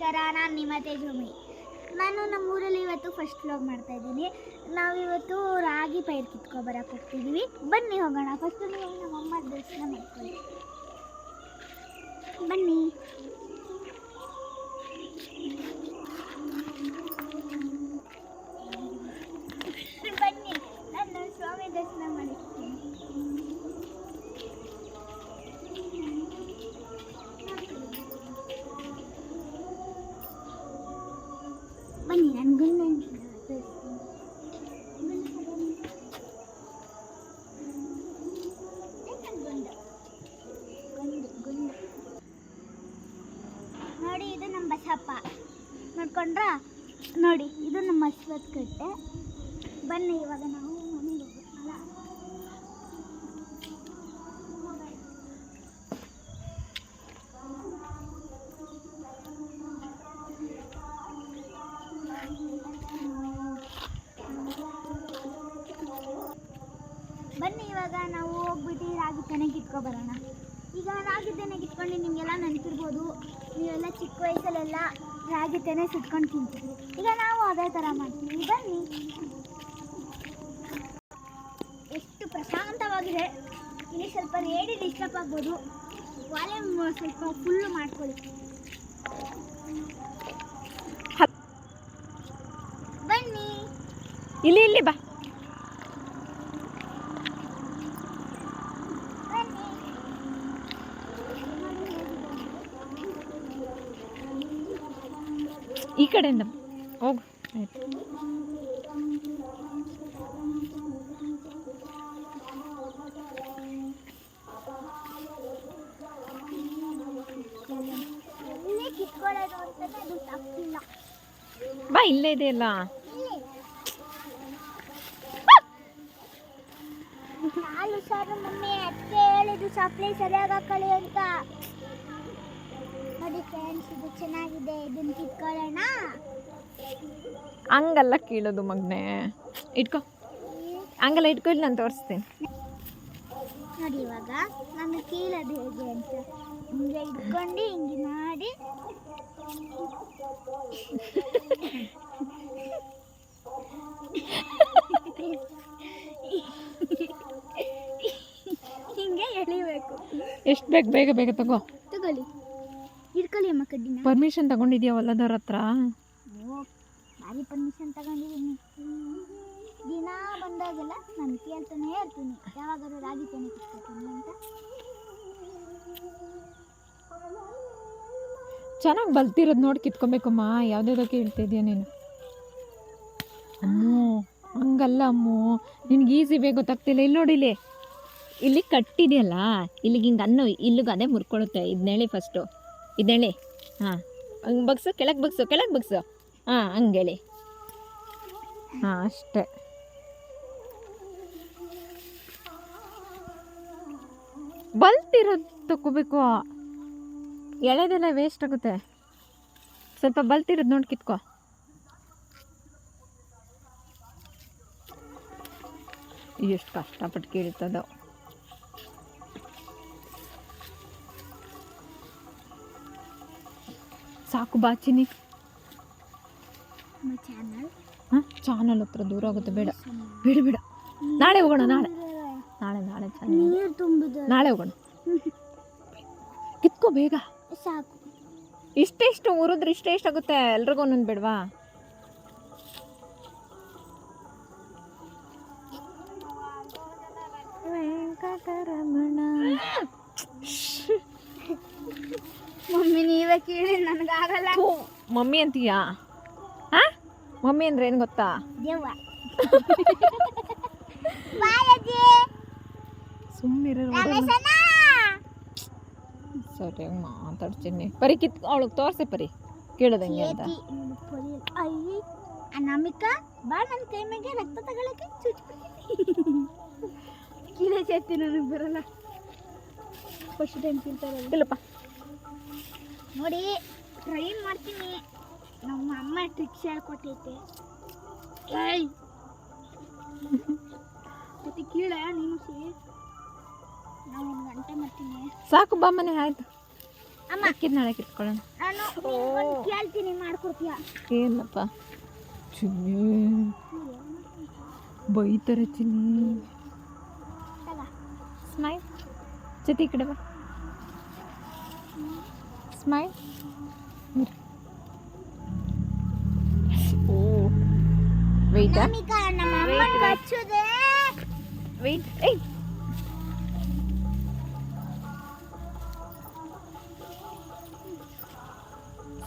ನಮಸ್ಕಾರ, ನಾನು ನಿಮ್ಮ ನಾನು ನಮ್ಮ ಊರಲ್ಲಿ ಇವತ್ತು ಫಸ್ಟ್ ವ್ಲಾಗ್ ಮಾಡ್ತಾ ಇದ್ದೀನಿ. ನಾವಿವತ್ತು ರಾಗಿ ಪೈರ್ ಕಿತ್ಕೊ ಬರಕ್ಕೆ ಹೋಗ್ತಿದ್ದೀವಿ ಬನ್ನಿ ಹೋಗೋಣ. ಫಸ್ಟ್ ನೀವು ನಮ್ಮಮ್ಮ ದರ್ಶನ ಮಾಡ್ಕೊಳ್ಳಿ. ಬನ್ನಿ ನಾನು ಸ್ವಾಮಿ ದರ್ಶನ ಮಾಡಿರ್ತೀನಿ ಬನ್ನಿ ನಾನು ಗುಂಡು ನೋಡಿ ಇದು ನಮ್ಮ ಬಸಪ್ಪ ನೋಡ್ಕೊಂಡ್ರ? ನೋಡಿ, ಇದು ನಮ್ಮ ಅಶ್ವತ್ ಕಟ್ಟೆ. ಬನ್ನಿ, ಇವಾಗ ನಾವು ಬನ್ನಿ, ಇವಾಗ ನಾವು ಹೋಗ್ಬಿಟ್ಟು ರಾಗಿ ತೆನೆ ಇಟ್ಕೊ ಬರೋಣ. ಈಗ ರಾಗಿ ತೆನೆ ಇಟ್ಕೊಂಡು ನಿಮಗೆಲ್ಲ ನೆನಪಿರ್ಬೋದು. ನೀವೆಲ್ಲ ಚಿಕ್ಕ ವಯಸ್ಸಲ್ಲೆಲ್ಲ ರಾಗಿ ತೆನೆ ಸುಟ್ಕೊಂಡು ತಿಂತೀವಿ. ಈಗ ನಾವು ಅದೇ ಥರ ಮಾಡ್ತೀವಿ. ಬನ್ನಿ. ಎಷ್ಟು ಪ್ರಶಾಂತವಾಗಿದೆ. ಇಲ್ಲಿ ಸ್ವಲ್ಪ ರೇಡಿ ಡಿಸ್ಟರ್ಬ್ ಆಗ್ಬೋದು. ವಾಲ್ಯೂಮ್ ಸ್ವಲ್ಪ ಫುಲ್ಲು ಮಾಡ್ಕೊಳ್ಳಿ. ಬನ್ನಿ. ಇಲ್ಲಿ ಇಲ್ಲಿ ಬಾ ಬನ್ನಿ ಈ ಕಡೆಯಿಂದ. ಹೋಗು. ಆಯ್ತು. ಬಾ, ಇಲ್ಲೇ ಇದೆ ಅಲ್ಲ. ಇಲ್ಲಿ ಹಾಲು ಹುಷಾರು, ಮಮ್ಮಿ. ಅದಕ್ಕೆ ಹೇಳಿದ್ದು ಸಪ್ಲೈ ಸರಿಯಾಗಿ ಹಾಕೊಳ್ಳಿ ಅಂತ. ಫ್ರೆಂಡ್ಸ್ ಇದು ಚೆನ್ನಾಗಿದೆ. ಇದನ್ನ ಕಿತ್ಕೊಳ್ಳೋಣ. ಹಂಗಲ್ಲ ಕೀಳೋದು ಮಗನೆ. ಇಟ್ಕೋ. ಹಂಗಲ್ಲ ಇಟ್ಕೊ ಇಲ್ಲಿ ನಾನು ತೋರಿಸ್ತೀನಿ. ನೋಡಿ ಇವಾಗ ನಾನು ಕೀಳೋದು ಹೇಗೆ ಅಂತ. ಹಿಂಗೆ ಇಟ್ಕೊಂಡು ಹಿಂಗೆ ಮಾಡಿ. ಹಿಂಗೆ ಎಳಿಬೇಕು. ಎಷ್ಟು ಬೇಕು ಬೇಗ ಬೇಗ ತಗೋ. ಇಟ್ಕೊಳ್ಳಿ ಅಮ್ಮ ಕಡ್ಡಿನ. ಪರ್ಮಿಷನ್ ತಗೊಂಡಿದ್ಯಾ ಹೊಲದವ್ರ ಹತ್ರ? ಓ ಭಾರಿ ಪರ್ಮಿಷನ್ ತಗೊಂಡಿದ್ದೀನಿ. ದಿನ ಬಂದಾಗೆಲ್ಲ ನಾನು ಕೇಳ್ತಾನೆ ಇರ್ತೀನಿ ಯಾವಾಗಾದ್ರೂ ರಾಗಿ ತೆನೆ ಕಿತ್ಕೊತೀನಿ ಅಂತ. ಚೆನ್ನಾಗಿ ಬಲ್ತಿರೋದು ನೋಡಿ ಕಿತ್ಕೊಬೇಕಮ್ಮ. ಯಾವುದ್ಯಾವುದೋ ಕೇಳ್ತಿದ್ಯಾ ನೀನು? ಅಮ್ಮೋ ಹಂಗಲ್ಲ ಅಮ್ಮೋ. ನಿನ್ಗೆ ಈಸಿ ಬೇಗ ಗೊತ್ತಾಗ್ತಿಲ್ಲ. ಇಲ್ಲಿ ನೋಡಿ ಇಲ್ಲಿ. ಇಲ್ಲಿ ಕಟ್ಟಿದೆಯಲ್ಲ ಇಲ್ಲಿಗೆ ಹಿಂಗೆ ಅನ್ನು ಇಲ್ಲಿಗೆ ಅದೇ ಮುರ್ಕೊಳುತ್ತೆ. ಇದನ್ನೇಳಿ ಫಸ್ಟು ಇದನ್ನೇಳಿ ಹಾಂ. ಹಂಗೆ ಬಗ್ಸು ಕೆಳಗೆ ಬಗ್ಸು ಕೆಳಗೆ ಬಗ್ಸು. ಹಾಂ ಹಂಗೇಳಿ ಹಾಂ ಅಷ್ಟೇ. ಬಲ್ತಿರೋದು ತಗೋಬೇಕು ಎಳೆದೆಲ್ಲ ವೇಸ್ಟ್ ಆಗುತ್ತೆ. ಸ್ವಲ್ಪ ಬಲ್ತಿರೋದು ನೋಡಿ ಕಿತ್ಕೋ. ಎಷ್ಟು ಕಷ್ಟಪಟ್ಟು ಕೀಳ್ತದೋ. ಸಾಕು ಬಾಚಿನಿ ಚಾನಲ್ ಹಾಂ ಚಾನಲ್ ಹತ್ರ ದೂರ ಆಗುತ್ತೆ ಬೇಡ. ಬೇಡ ಬೇಡ. ನಾಳೆ ಹೋಗೋಣ ನಾಳೆ. ನಾಳೆ ನಾಳೆ ಚಾನಲ್ ನಾಳೆ ಹೋಗೋಣ. ಕಿತ್ಕೋ ಬೇಗ. ಸಾಕು. ಇಷ್ಟೇ ಇಷ್ಟು ಉರಿದ್ರೆ ಇಷ್ಟೇ ಎಷ್ಟಾಗುತ್ತೆ ಎಲ್ರಿಗೂ ಒಂದೊಂದು ಬೇಡವಾ? ವೆಂಕಟರಮಣ. ಮಮ್ಮಿ ನೀವೇ ಕೇಳಿ ನನಗಾಗಲ್ಲ. ಮಮ್ಮಿ ಅಂತೀಯಾ? ಹಾ? ಮಮ್ಮಿ ಅಂದ್ರೆ ಏನು ಗೊತ್ತಾ? ದೇವ ಬಾಯಜ್ಜಿ ಸುಮ್ಮನಿರ ಸರಿಯಾಗಿ ಮಾತಾಡ್ತೀನಿ. ಪರಿ ಕಿತ್ ಅವಳಿಗೆ ತೋರಿಸಿ ಪರಿ ಕೇಳೋದಂಗೆ ಅಂತ. ಅನಾಮಿಕ ಬಾ ನನ್ನ ಕೈ ಮೇಲೆ ರಕ್ತ ತಗೊಳಕ್ಕೆ ಚುಚ್ಬಿಡ್ತೀನಿ ಕೀಳೆ ಸೇರ್ತಿ ನನಗೆ ಬರಲ್ಲ. ಫಸ್ಟ್ ಟೈಮ್ ತಿಂತಾರೆ ಇಲ್ಲಪ್ಪ. ನೋಡಿ ಟ್ರೈ ಮಾಡ್ತೀನಿ. ನಮ್ಮ ಅಮ್ಮ ಟ್ರಿಕ್ಸ್ ಹೇಳ್ಕೊಟ್ಟೈತೆ ಏಯ್! ಮತ್ತೆ ಕೀಳ ನೀನು ಸಿ. ನಾವು ಒಂದು ಗಂಟೆ ಮಾಡ್ತೀನಿ. ಸಾಕು ಬಾ ಮನೆ ಆಯ್ತು. ಅಮ್ಮ. ಅಕ್ಕಿದ ನಾಳೆ ಕಿತ್ಕೊಳ್ಳೋಣ. ನಾನು ಕೇಳ್ತೀನಿ ಮಾಡ್ಕೊಡ್ತೀಯ? ಏನಪ್ಪ? ಚಿನ್ನಿ. ಬೈತಾರೆ ಚಿನ್ನಿ. ಸ್ಮೈಲ್. ಜೊತೆ ಈ ಕಡೆ ಬಾ. ವೆಯ್ಟಾ ನಮಿಕ ನಮ್ಮ Wait, ಅಮ್ಮನ್ wait. ಹಚ್ಚುದೆ ವೆಯ್ಟ್ ಏಯ್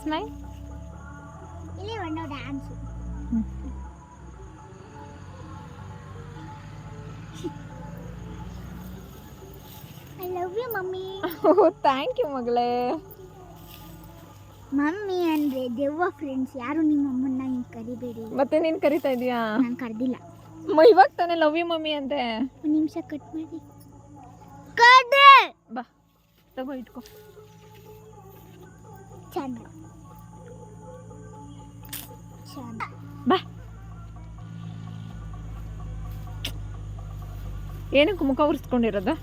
ಸ್ಮೈಲ್ ಇಲ್ಲಿ ಒಂದು dance. I love you mummy oh thank you ಮಗಳೇ ಮಮ್ಮಿ ಅಂದ್ರೆ ದೆವ್ವ ಫ್ರೆಂಡ್ಸ್ ಯಾರು ನಿಮ್ಮ ಅಮ್ಮನ್ನ ಹಿಂಗೆ ಕರಿಬೇಡಿ ಮತ್ತೆ ನೀನ್ ಕರಿತಾ ಇದೀಯಾ? ನಾನು ಕರ್ದಿಲ್ಲ. ಮ ಇವಾಗ ತಾನೇ ಲವ್ ಯು ಮಮ್ಮಿ ಅಂತೆ ಒಂದು ನಿಮಿಷ ಕಟ್ ಮಾಡಿ. ಕಡೆ ಬಾ ತಗೋ ಇಟ್ಕೋ. ಚಂದ. ಚಂದ. ಬಾ. ಏನಕ್ಕೆ ಮುಖ ಉರಿಸ್ಕೊಂಡಿರೋದು?